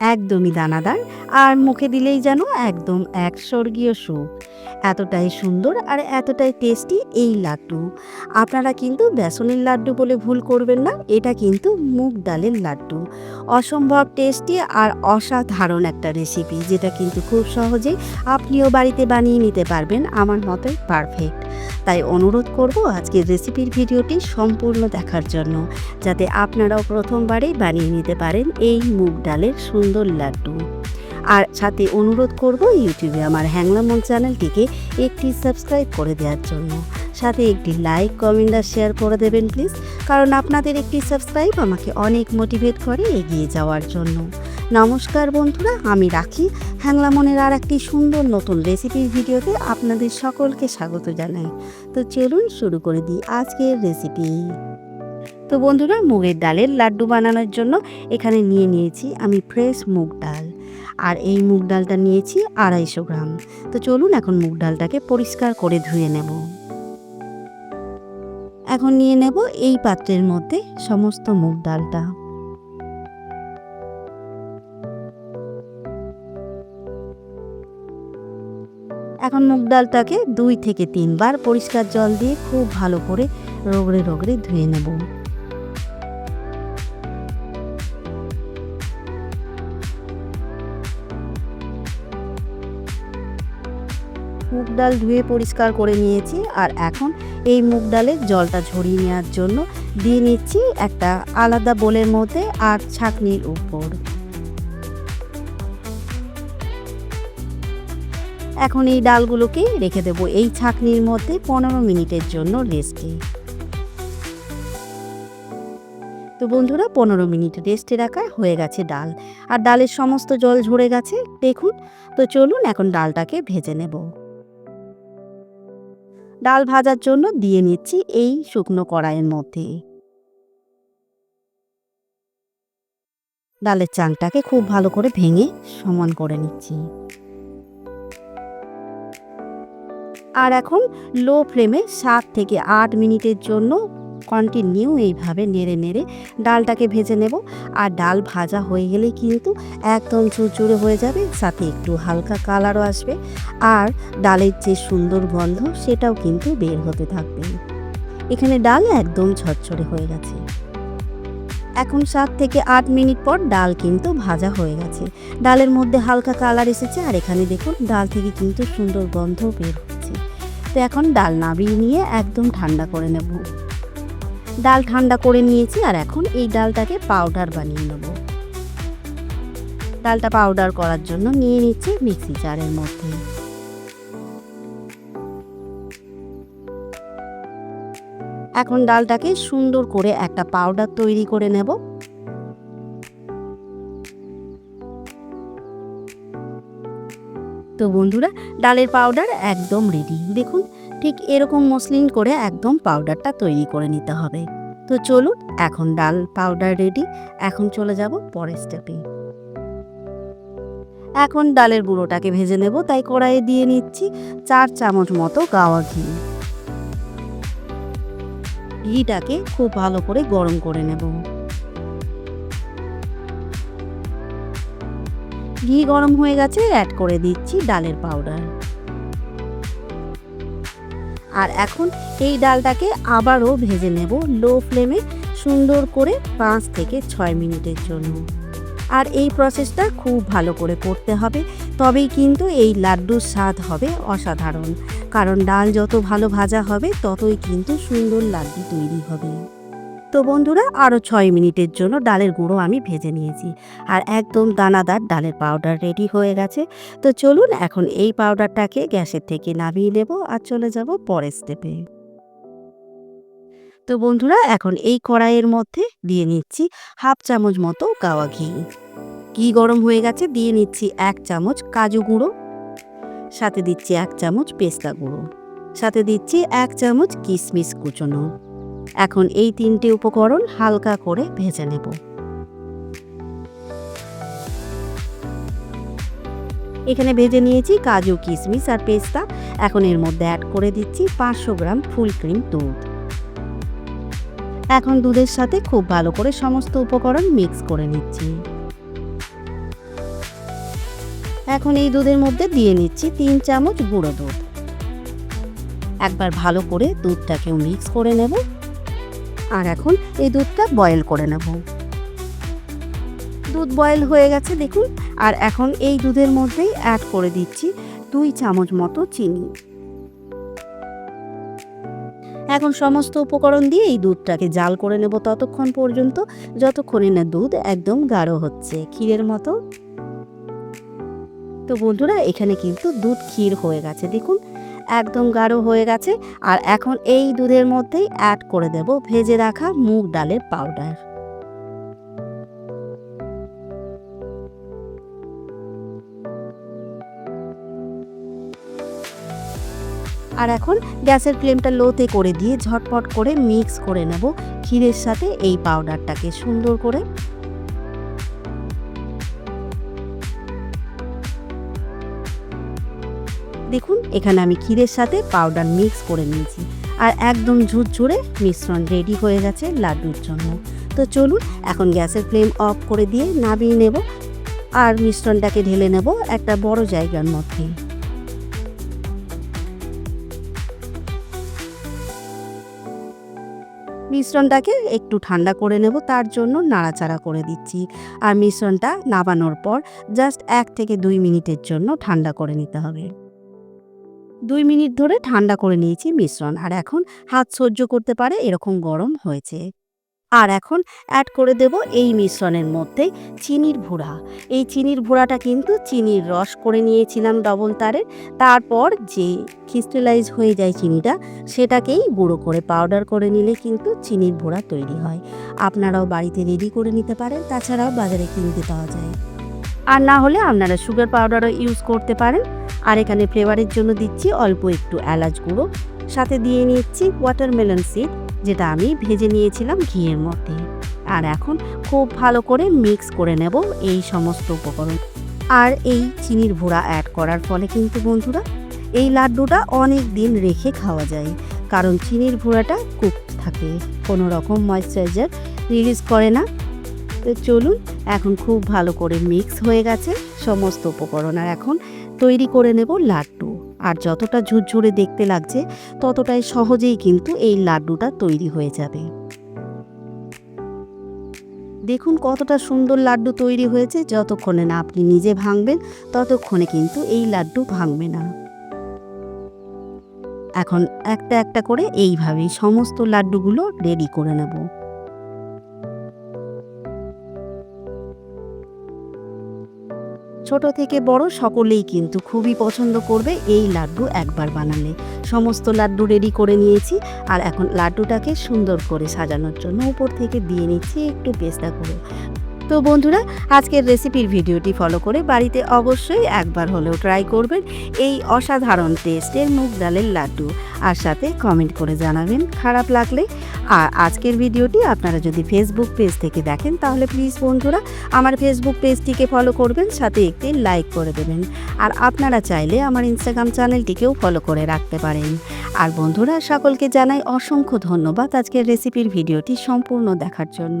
একদমই দানাদার আর মুখে দিলেই যেন একদম এক স্বর্গীয় সুখ। এতটাই সুন্দর আর এতটাই টেস্টি এই লাড্ডু। আপনারা কিন্তু বেসনের লাড্ডু বলে ভুল করবেন না, এটা কিন্তু মুগ ডালের লাড্ডু। অসম্ভব টেস্টি আর অসাধারণ একটা রেসিপি যেটা কিন্তু খুব সহজেই আপনিও বাড়িতে বানিয়ে নিতে পারবেন, আমার মতে পারফেক্ট তাই অনুরোধ করব আজকের রেসিপির ভিডিওটি সম্পূর্ণ দেখার জন্য, যাতে আপনারাও প্রথমবারেই বানিয়ে নিতে পারেন এই মুগ ডালের সুন্দর লাড্ডু। আর সাথে অনুরোধ করব ইউটিউবে আমার হ্যাংলামন চ্যানেলটিকে একটি সাবস্ক্রাইব করে দেওয়ার জন্য। সাথে একটি লাইক, কমেন্ট আর শেয়ার করে দেবেন প্লিজ, কারণ আপনাদের একটি সাবস্ক্রাইব আমাকে অনেক মোটিভেট করে এগিয়ে যাওয়ার জন্য। নমস্কার বন্ধুরা, আমি রাখি। হ্যাংলামনের আর একটি সুন্দর নতুন রেসিপির ভিডিওতে আপনাদের সকলকে স্বাগত জানাই। তো চলুন শুরু করে দিই আজকের রেসিপি। তো বন্ধুরা, মুগের ডালের লাড্ডু বানানোর জন্য এখানে নিয়ে নিয়েছি আমি ফ্রেশ মুগ ডাল। আর এই মুগ ডালটা নিয়েছি আড়াইশো গ্রাম। তো চলুন এখন মুগ ডালটাকে পরিষ্কার করে ধুয়ে নেব। এখন নিয়ে নেব এই পাত্রের মধ্যে সমস্ত মুগ ডালটা। এখন মুগ ডালটাকে দুই থেকে তিনবার পরিষ্কার জল দিয়ে খুব ভালো করে রগড়ে রগড়ে ধুয়ে নেব। ডাল ধুয়ে পরিষ্কার করে নিয়েছি আর এখন এই মুগ ডালের জলটা ঝরিয়ে নেওয়ার জন্য দিয়ে নিচ্ছি একটা আলাদা বোলের মধ্যে আর ছাঁকনির উপর। এখন এই ডালগুলোকে রেখে দেবো এই ছাঁকনির মধ্যে পনেরো মিনিটের জন্য রেস্টে। তো বন্ধুরা, পনেরো মিনিট রেস্টে রাখা হয়ে গেছে ডাল। আর ডালের সমস্ত জল ঝরে গেছে, দেখুন। তো চলুন, এখন ডালটাকে ভেজে নেব। ডাল ভাজার জন্য দিয়ে নিচ্ছি এই শুকনো কড়াইয়ের মধ্যে। ডালের চাংটাকে খুব ভালো করে ভেঙে সমান করে নিচ্ছি। আর এখন লো ফ্লেমে সাত থেকে আট মিনিটের জন্য কন্টিনিউ এইভাবে নেড়ে নেড়ে ডালটাকে ভেজে নেব। আর ডাল ভাজা হয়ে গেলে কিন্তু একদম চুরচুরে হয়ে যাবে, সাথে একটু হালকা কালারও আসবে। আর ডালের যে সুন্দর গন্ধ, সেটাও কিন্তু বের হতে থাকবে। এখানে ডাল একদম ঝরঝরে হয়ে গেছে। এখন সাত থেকে আট মিনিট পর ডাল কিন্তু ভাজা হয়ে গেছে। ডালের মধ্যে হালকা কালার এসেছে, আর এখানে দেখুন ডাল থেকে কিন্তু সুন্দর গন্ধ বের হচ্ছে। তো এখন ডাল নাবিয়ে নিয়ে একদম ঠান্ডা করে নেব। ডাল ঠান্ডা করে নিয়েছি আর এখন এই ডালটাকে পাউডার বানিয়ে নেব। ডালটা পাউডার করার জন্য নিয়ে নিচ্ছি মিক্সি জারের মধ্যে। এখন ডালটাকে সুন্দর করে একটা পাউডার তৈরি করে নেব। বন্ধুরা, ডালের পাউডার একদম রেডি দেখুন, ঠিক এরকম মসলিন করে একদম পাউডারটা তৈরি করে নিতে হবে। তো চলুন, এখন ডাল পাউডার রেডি এখন চলে যাব পরের স্টেপে এখন ডালের গুঁড়োটাকে ভেজে নেব। তাই কড়াইয়ে দিয়ে নিচ্ছি চার চামচ মতো গাওয়া ঘি। ঘিটাকে খুব ভালো করে গরম করে নেব। ঘি গরম হয়ে গেছে অ্যাড করে দিচ্ছি ডালের পাউডার আর এখন এই ডালটাকে আবারও ভেজে নেব লো ফ্লেমে সুন্দর করে পাঁচ থেকে ছয় মিনিটের জন্য। আর এই প্রসেসটা খুব ভালো করে করতে হবে, তবেই কিন্তু এই লাড্ডুর স্বাদ হবে অসাধারণ। কারণ ডাল যত ভালো ভাজা হবে, ততই কিন্তু সুন্দর লাড্ডু তৈরি হবে। তো বন্ধুরা আরও ছয় মিনিটের জন্য ডালের গুঁড়ো আমি ভেজে নিয়েছি। আর একদম দানাদার ডালের পাউডার রেডি হয়ে গেছে। তো চলুন এখন এই পাউডারটাকে গ্যাসের থেকে নামিয়ে নেব আর চলে যাব পরের স্টেপে তো বন্ধুরা, এখন এই কড়াইয়ের মধ্যে দিয়ে নিচ্ছি হাফ চামচ মতো গাওয়া ঘি। ঘি গরম হয়ে গেছে, দিয়ে নিচ্ছি এক চামচ কাজু গুঁড়ো। সাথে দিচ্ছি এক চামচ পেস্তা গুঁড়ো। সাথে দিচ্ছি এক চামচ কিশমিশ কুচনো। এখন এই তিনটে উপকরণ হালকা করে ভেজে নেব। এখানে ভেজে নিয়েছি কাজু, কিশমিশ আর পেস্তা। এখন এর মধ্যে অ্যাড করে দিচ্ছি পাঁচশো গ্রাম ফুল ক্রিম দুধ। এখন দুধের সাথে খুব ভালো করে সমস্ত উপকরণ মিক্স করে নিচ্ছি। এখন এই দুধের মধ্যে দিয়ে নিচ্ছি তিন চামচ গুঁড়ো দুধ। একবার ভালো করে দুধটাকেও মিক্স করে নেব। আর এখন এই দুধটা বয়েল করে নেব। দুধ বয়েল হয়ে গেছে, দেখুন। আর এখন এই দুধের মধ্যেই অ্যাড করে দিচ্ছি দুই চামচ মতো চিনি। এখন সমস্ত উপকরণ দিয়ে এই দুধটাকে জাল করে নেব ততক্ষণ পর্যন্ত, যতক্ষণে না দুধ একদম গাঢ় হচ্ছে, ক্ষীরের মতো। তো বন্ধুরা, এখানে কিন্তু দুধ ক্ষীর হয়ে গেছে, দেখুন। একদম গাঢ় হয়ে গেছে। আর এখন এই দুধের মধ্যেই অ্যাড করে দেব ভেজে রাখা মুগ ডালের পাউডার আর এখন গ্যাসের ফ্লেমটা লোতে করে দিয়ে ঝটপট করে মিক্স করে নেব ক্ষীরের সাথে এই পাউডারটাকে সুন্দর করে। দেখুন, এখানে আমি ক্ষীরের সাথে পাউডার মিক্স করে নিয়েছি। আর একদম ঝুরঝুরে মিশ্রণ রেডি হয়ে গেছে লাড্ডুর জন্য। তো চলুন, এখন গ্যাসের ফ্লেম অফ করে দিয়ে নামিয়ে নেব। আর মিশ্রণটাকে ঢেলে নেব একটা বড় জায়গার মধ্যে। মিশ্রণটাকে একটু ঠান্ডা করে নেব, তার জন্য নাড়াচাড়া করে দিচ্ছি। আর মিশ্রণটা নাবানোর পর জাস্ট এক থেকে দুই মিনিটের জন্য ঠান্ডা করে নিতে হবে। দুই মিনিট ধরে ঠান্ডা করে নিয়েছি মিশ্রণ। আর এখন হাত সহ্য করতে পারে এরকম গরম হয়েছে। আর এখন অ্যাড করে দেব এই মিশ্রণের মধ্যে চিনির ভুড়া। এই চিনির ভুড়াটা কিন্তু চিনির রস করে নিয়েছিলাম ডবল তারের তারপর যে ক্রিস্টালাইজ হয়ে যায় চিনিটা, সেটাকেই গুঁড়ো করে পাউডার করে নিলে কিন্তু চিনির ভুড়া তৈরি হয়। আপনারাও বাড়িতে রেডি করে নিতে পারেন, তাছাড়াও বাজারে কিনতে পাওয়া যায়। আর না হলে আপনারা সুগার পাউডারও ইউজ করতে পারেন। আর এখানে ফ্লেভারের জন্য দিচ্ছি অল্প একটু এলাচ গুঁড়ো। সাথে দিয়ে নিচ্ছি ওয়াটারমেলন সিড যেটা আমি ভেজে নিয়েছিলাম ঘিয়ের মধ্যে। আর এখন খুব ভালো করে মিক্স করে নেব এই সমস্ত উপকরণ। আর এই চিনির ভুড়া অ্যাড করার ফলে কিন্তু বন্ধুরা, এই লাড্ডুটা অনেক দিন রেখে খাওয়া যায়, কারণ চিনির ভুড়াটা কুক থাকে, কোনো রকম ময়েশ্চারাইজার রিলিজ করে না। তো চলুন, এখন খুব ভালো করে মিক্স হয়ে গেছে সমস্ত উপকরণ। আর এখন তৈরি করে নেব লাড্ডু। আর যতটা ঝুরঝুরে দেখতে লাগছে, ততটাই সহজেই কিন্তু এই লাড্ডুটা তৈরি হয়ে যাবে। দেখুন কতটা সুন্দর লাড্ডু তৈরি হয়েছে। যতক্ষণে না আপনি নিজে ভাঙবেন, ততক্ষণে কিন্তু এই লাড্ডু ভাঙবে না। এখন একটা একটা করে এইভাবেই সমস্ত লাড্ডুগুলো রেডি করে নেব। ছোট থেকে বড় সকলেই কিন্তু খুবই পছন্দ করবে এই লাড্ডু একবার বানালে। সমস্ত লাড্ডু রেডি করে নিয়েছি আর এখন লাড্ডুটাকে সুন্দর করে সাজানোর জন্য উপর থেকে দিয়ে নিচ্ছি একটু পেস্তা করে। তো বন্ধুরা, আজকের রেসিপির ভিডিওটি ফলো করে বাড়িতে অবশ্যই একবার হলেও ট্রাই করবেন এই অসাধারণ টেস্টের মুগ ডালের লাড্ডু। আর সাথে কমেন্ট করে জানাবেন খারাপ লাগলে। আর আজকের ভিডিওটি আপনারা যদি ফেসবুক পেজ থেকে দেখেন, তাহলে প্লিজ বন্ধুরা, আমার ফেসবুক পেজটিকে ফলো করবেন, সাথে একটি লাইক করে দেবেন। আর আপনারা চাইলে আমার ইনস্টাগ্রাম চ্যানেলটিকেও ফলো করে রাখতে পারেন। আর বন্ধুরা, সকলকে জানাই অসংখ্য ধন্যবাদ আজকের রেসিপির ভিডিওটি সম্পূর্ণ দেখার জন্য।